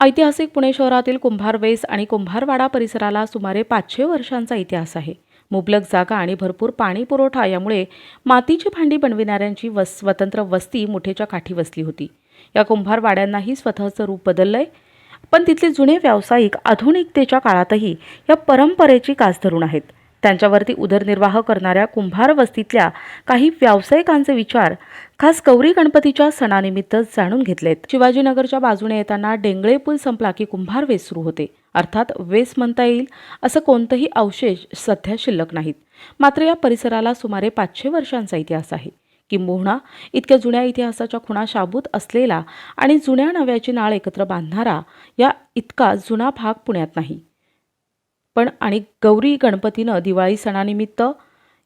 ऐतिहासिक पुणे शहरातील कुंभारवेस आणि कुंभारवाडा परिसराला सुमारे पाचशे वर्षांचा इतिहास आहे. मुबलक जागा आणि भरपूर पाणी पुरवठा यामुळे मातीची भांडी बनविणाऱ्यांची वस स्वतंत्र वस्ती मुठेच्या काठी वसली होती. या कुंभारवाड्यांनाही स्वतःचं रूप बदललंय पण तिथले जुने व्यावसायिक आधुनिकतेच्या काळातही या परंपरेची कास धरून आहेत. त्यांच्यावरती उदरनिर्वाह करणाऱ्या कुंभार वस्तीतल्या काही व्यावसायिकांचे विचार खास गौरी गणपतीच्या सणानिमित्त जाणून घेतलेत. शिवाजीनगरच्या बाजूने येताना डेंगळे पूल संपला की कुंभार वेस सुरू होते. अर्थात वेस म्हणता येईल असं कोणतंही अवशेष सध्या शिल्लक नाहीत. मात्र या परिसराला सुमारे पाचशे वर्षांचा इतिहास आहे. किंबहुना इतक्या जुन्या इतिहासाच्या खुणा शाबूत असलेला आणि जुन्या नव्याची नाळ एकत्र बांधणारा या इतका जुना भाग पुण्यात नाही. पण आणि गौरी गणपतीनं दिवाळी सणानिमित्त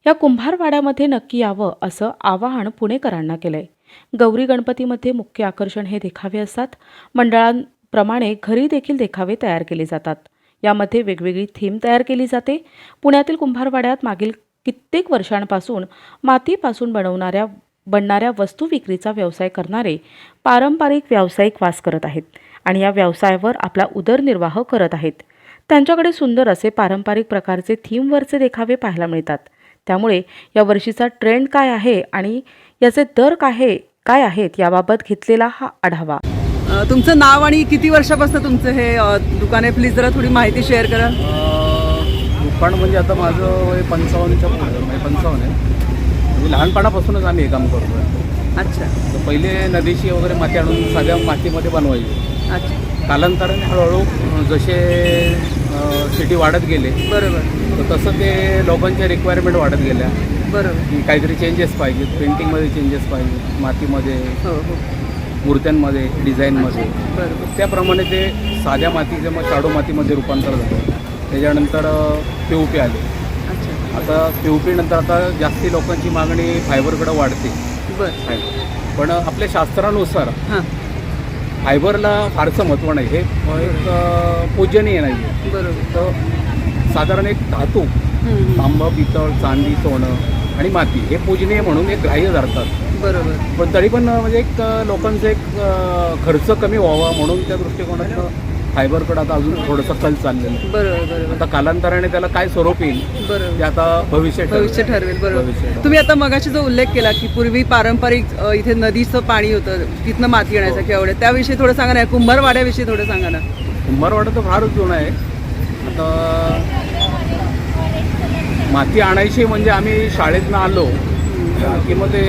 या कुंभारवाड्यामध्ये नक्की यावं असं आवाहन पुणेकरांना केलं आहे गौरी गणपतीमध्ये मुख्य आकर्षण हे देखावे असतात. मंडळांप्रमाणे घरी देखील देखावे तयार केले जातात. यामध्ये वेगवेगळी थीम तयार केली जाते. पुण्यातील कुंभारवाड्यात मागील कित्येक वर्षांपासून मातीपासून बनवणाऱ्या बनणाऱ्या वस्तू विक्रीचा व्यवसाय करणारे पारंपरिक व्यावसायिक वास करत आहेत आणि या व्यवसायावर आपला उदरनिर्वाह करत आहेत. त्यांच्याकडे सुंदर असे पारंपरिक प्रकारचे थीमवरचे देखावे पाहायला मिळतात. त्यामुळे या वर्षीचा ट्रेंड काय आहे आणि याचे दर काय आहे काय आहेत याबाबत घेतलेला हा आढावा. तुमचं नाव आणि किती वर्षापासून तुमचं हे दुकान आहे? प्लीज जरा थोडी माहिती शेअर करा. अं, दुकान म्हणजे आता माझं वय पंचावन्नच्या पुढे म्हणजे पंचावन्न आहे. म्हणजे लहानपणापासूनच आम्ही हे काम करतो अच्छा. तर पहिले नदीशी वगैरे माती आणून साध्या मातीमध्ये बनवायची. अच्छा. कालांतराने हळूहळू जसे सिटी वाढत गेले बरोबर. तर तसं ते लोकांच्या रिक्वायरमेंट वाढत गेल्या. बरोबर. की काहीतरी चेंजेस पाहिजेत पेंटिंगमध्ये चेंजेस पाहिजेत मातीमध्ये हो हो. मूर्त्यांमध्ये डिझाईनमध्ये बरोबर. त्याप्रमाणे ते साध्या मातीचे मग शाडू मातीमध्ये रूपांतर झालं. त्याच्यानंतर पी ओ पी आले. आता पी ओ आता जास्ती लोकांची मागणी फायबरकडे वाढते. बरं. पण आपल्या शास्त्रानुसार हां. फायबरला फारसं महत्त्व नाही. हे एक पूजनीय नाही आहे. बरोबर. तर साधारण एक धातू तांब पितळ चांदी सोनं आणि माती हे पूजनीय म्हणून एक ग्राह्य धरतात. बरोबर. पण तरी पण म्हणजे एक लोकांचा एक खर्च कमी व्हावा म्हणून त्या दृष्टिकोनातनं फायबरकडे आता अजून थोडंसं कल चाललेलं आहे. बरोबर बरोबर. आता कालांतराने त्याला काय स्वरूप येईल ते बरोबर आता भविष्य ठरेल. भविष्य ठरवेल भविष्य बरोबर ठरवेल. तुम्ही आता मगाशी जो उल्लेख केला की पूर्वी पारंपरिक अ, इथे नदीचं पाणी होतं तिथनं माती आणायचं हो. किंवा एवढं त्याविषयी थोडं सांगा ना कुंभारवाड्याविषयी थोडं सांगा ना. कुंभारवाडा तर फारच जुना आहे. आता माती आणायची म्हणजे आम्ही शाळेतनं आलो की मग ते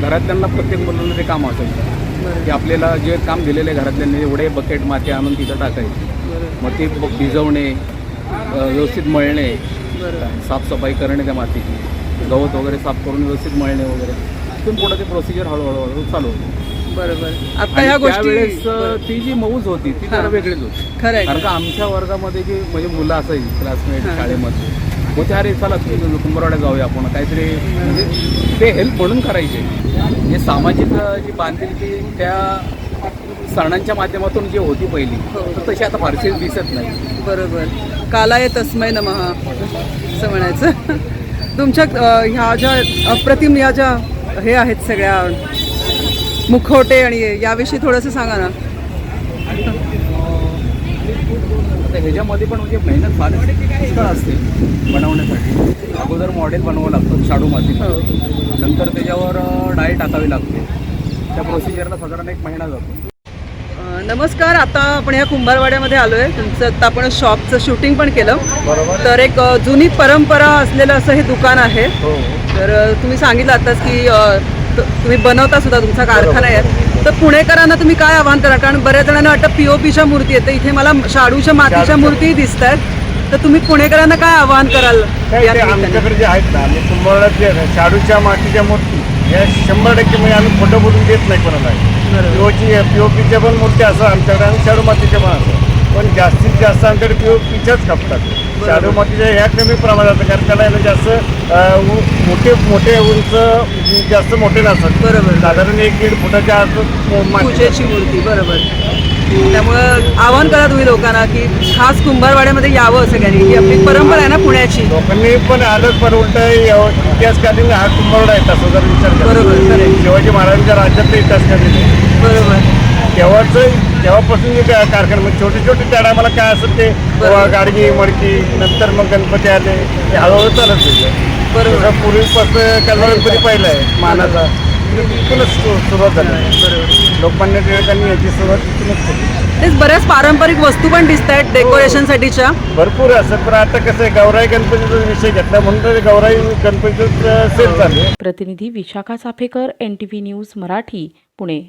घरातल्यांना प्रत्येक मुलांना ते काम असायचं की आपल्याला जे काम दिलेलं आहे घरातल्यांनी एवढे बकेट माती आणून तिथं टाकायची. मग ते भिजवणे व्यवस्थित मळणे साफसफाई करणे त्या मातीची. गवत वगैरे साफ करून व्यवस्थित मळणे वगैरे. तिथून पुढे ते प्रोसिजर हळूहळू हळू चालू होती. बरोबर आता ह्या गोष्टी ती जी मऊज होती ती जरा. वेगळीच होती. खरं आहे. कारण का आमच्या वर्गामध्ये जी म्हणजे मुलं असायची क्लासमेट. शाळेमध्ये. मग ते अरे चला कुंभारवाड्या जाऊया आपण काहीतरी म्हणजे ते हेल्प म्हणून करायचे. म्हणजे सामाजिक जी बांधिलकी त्या सणांच्या माध्यमातून जी होती पहिली हो. तर तशी आता फारशी दिसत नाही. बरोबर. कालाय तस्मय नमः असं म्हणायचं. तुमच्या अ, ह्या ज्या अप्रतिम या ज्या हे आहेत सगळ्या मुखवटे आणि हे, याविषयी थोडंसं सांगा ना आता ह्याच्यामध्ये पण म्हणजे मेहनत फार पुष्कळ असते बनवण्यासाठी. अगोदर मॉडेल बनवावं लागतं शाडू माती हो. नंतर त्याच्यावर डाय टाकावी लागते. त्या प्रोसिजरला साधारण एक महिना जातो. नमस्कार आता आपण या कुंभारवाड्यामध्ये आलो आहे तुमचं आता आपण शॉपचं शूटिंग पण केलं. तर एक जुनी परंपरा असलेलं असं हे दुकान आहे. हो. तर तुम्ही सांगितलं आताच की तुम्ही बनवता सुद्धा तुमचा कारखाना आहे. तर पुणेकरांना तुम्ही काय आव्हान करा कारण बऱ्याच जणांना वाटतं पीओपीच्या मूर्ती आहेत. तर इथे मला शाडूच्या मातीच्या शाडूच्या- मूर्ती दिसत आहेत तर तुम्ही पुणेकरांना काय आव्हान कराल? या ते? आमच्याकडे जे आहेत ना आम्ही कुंभारात जे शाडूच्या मातीच्या मूर्ती या शंभर टक्के म्हणजे आम्ही खोटं बोलून देत नाही कोणाला. बरोबर. पीओची पीओपीच्या पण मूर्त्या असं आमच्याकडे आणि शाडू मातीच्या पण असं. पण जास्तीत जास्त आमच्याकडे पीओपीच्याच खपतात शाडू मातीच्या ह्या कमी प्रमाणात कारण त्याला ना जास्त मोठे मोठे उंच जास्त मोठे नसतात. बरोबर. साधारण एक दीड फुटाच्या आत माती पूजेची मूर्ती बरोबर. त्यामुळं आव्हान करा तुम्ही लोकांना की खास कुंभारवाड्यामध्ये यावं सगळ्यांनी. ही आपली परंपरा आहे ना पुण्याची. लोकांनी पण आलं पर उलट इतिहासकालीन हा कुंभारडा आहे तसा जर विचार. बरोबर. शिवाजी महाराजांच्या राज्यातलं इतिहासकालीन बरोबर. तेव्हाच तेव्हापासून मी का- कारखाना म्हणजे छोटे छोटे त्या टायमाला काय असत ते. गाडगी मडकी नंतर मग गणपती आले. ते हळूहळू चालत गेले. बरोबर. पूर्वीपासून काल गणपती पहिला आहे मानाचा. तिथूनच सु- सुरुवात झाली लोकमान्य टिळकांनी याची सुरुवात तिथूनच केली. तेच बऱ्याच पारंपरिक वस्तू पण दिसत आहेत डेकोरेशनसाठीच्या. भरपूर असं. पण आता कसं आहे गौराई गणपतीचा विषय घेतला म्हणून तर गौराई गणपतीचं सेल आहे प्रतिनिधी Vishakha Chaphekar N T V news Marathi Pune.